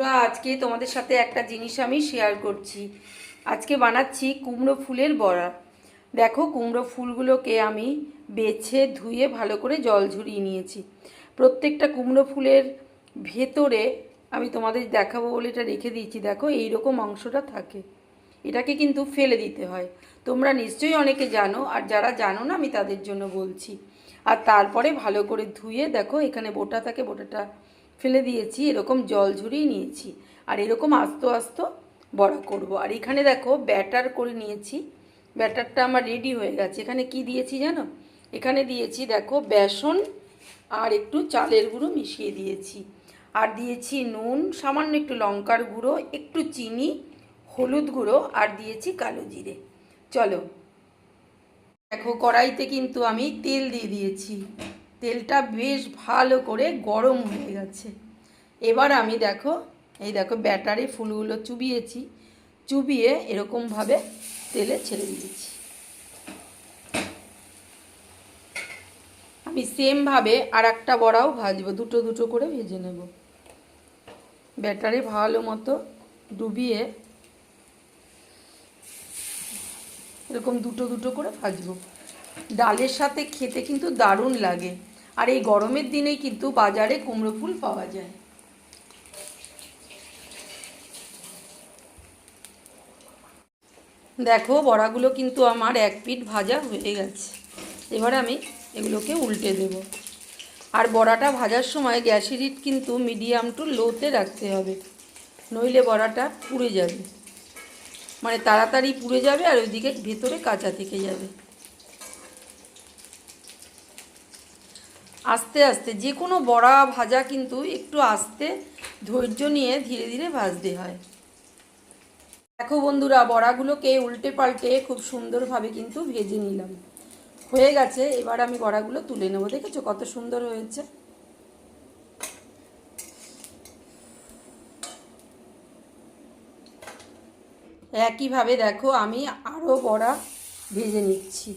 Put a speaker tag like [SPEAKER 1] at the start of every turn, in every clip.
[SPEAKER 1] বন্ধুরা, আজকে তোমাদের সাথে একটা জিনিস আমি শেয়ার করছি। আজকে বানাচ্ছি কুমড়ো ফুলের বড়া। দেখো কুমড়ো ফুলগুলোকে আমি বেছে, ধুয়ে ভালো করে জল ঝরিয়ে নিয়েছি। প্রত্যেকটা কুমড়ো ফুলের ভেতরে আমি তোমাদের দেখাবো বলে এটা রেখে দিয়েছি। দেখো এই রকম অংশটা থাকে। এটাকে কিন্তু ফেলে দিতে হয়। তোমরা নিশ্চয়ই অনেকে জানো, আর যারা জানো না, আমি তাদের জন্য বলছি। আর তারপরে ভালো করে ধুয়ে, দেখো এখানে বোটা থাকে, বোটাটা ফেলে দিয়েছি, এরকম জল ঝরিয়ে নিয়েছি। আর এরকম আস্ত আস্ত বড়া করব। আর এখানে দেখো ব্যাটার করে নিয়েছি। ব্যাটারটা আমার রেডি হয়ে গেছে। এখানে কি দিয়েছি জানো? এখানে দিয়েছি দেখো বেসন আর একটু চালের গুঁড়ো মিশিয়ে দিয়েছি। আর দিয়েছি নুন, সামান্য একটু লঙ্কার গুঁড়ো, একটু চিনি, হলুদ গুঁড়ো আর দিয়েছি কালো জিরে। চলো। দেখো কড়াইতে কিন্তু আমি তেল দিয়ে দিয়েছি। তেলটা বেশ ভালো করে গরম হয়ে গেছে। এবার আমি দেখো, এই দেখো ব্যাটারে ফুলগুলো চুবিয়েছি, চুবিয়ে এরকমভাবে তেলে ছেড়ে দিয়েছি। আমি সেমভাবে আর একটা বড়াও ভাজবো, দুটো দুটো করে ভেজে নেব। ব্যাটারে ভালো মতো ডুবিয়ে এরকম দুটো দুটো করে ভাজবো। ডালের সাথে খেতে কিন্তু দারুণ লাগে। আর এই গরমের দিনেই কিন্তু বাজারে কুমড়ো ফুল পাওয়া যায়। দেখো, বড়াগুলো কিন্তু আমার এক পিঠ ভাজা হয়ে গেছে। এবার আমি এগুলোকে উল্টে দেব। আর বড়াটা ভাজার সময় গ্যাসের হিট কিন্তু মিডিয়াম টু লোতে রাখতে হবে। নইলে বড়াটা পুড়ে যাবে। মানে তাড়াতাড়ি পুড়ে যাবে আর ওইদিকে ভেতরে কাঁচা থেকে যাবে। আস্তে আস্তে, যে কোনো বড়া ভাজা কিন্তু একটু আস্তে ধৈর্য নিয়ে ধীরে ধীরে ভাজতে হয়। দেখো বন্ধুরা, বড়াগুলোকে উল্টে পাল্টে খুব সুন্দরভাবে কিন্তু ভেজে নিলাম। হয়ে গেছে, এবার আমি বড়াগুলো তুলে নেব। দেখেছ কত সুন্দর হয়েছে? একইভাবে দেখো আমি আরও বড়া ভেজে নিচ্ছি।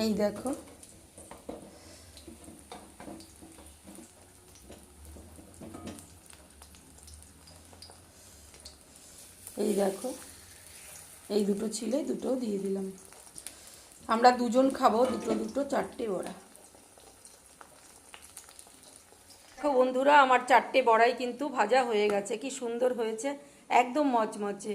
[SPEAKER 1] এই দেখো। এই দেখো, এই দুটো ছিলে দুটো দিয়ে দিলাম। আমরা দুজন খাব, দুটো দুটো, চারটে বড়া। দেখো বন্ধুরা, আমার চারটে বড়াই কিন্তু ভাজা হয়ে গেছে, কি সুন্দর হয়েছে, একদম মচমচে।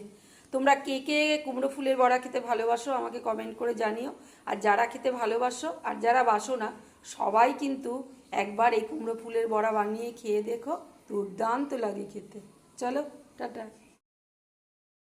[SPEAKER 1] তোমরা কে কে কুমড়ো ফুলের বড়া খেতে ভালোবাসো আমাকে কমেন্ট করে জানিও। আর যারা খেতে ভালোবাসো আর যারা বাসো না, সবাই কিন্তু একবার এই কুমড়ো ফুলের বড়া বানিয়ে খেয়ে দেখো। দুর্দান্ত লাগে খেতে। চলো, টাটা।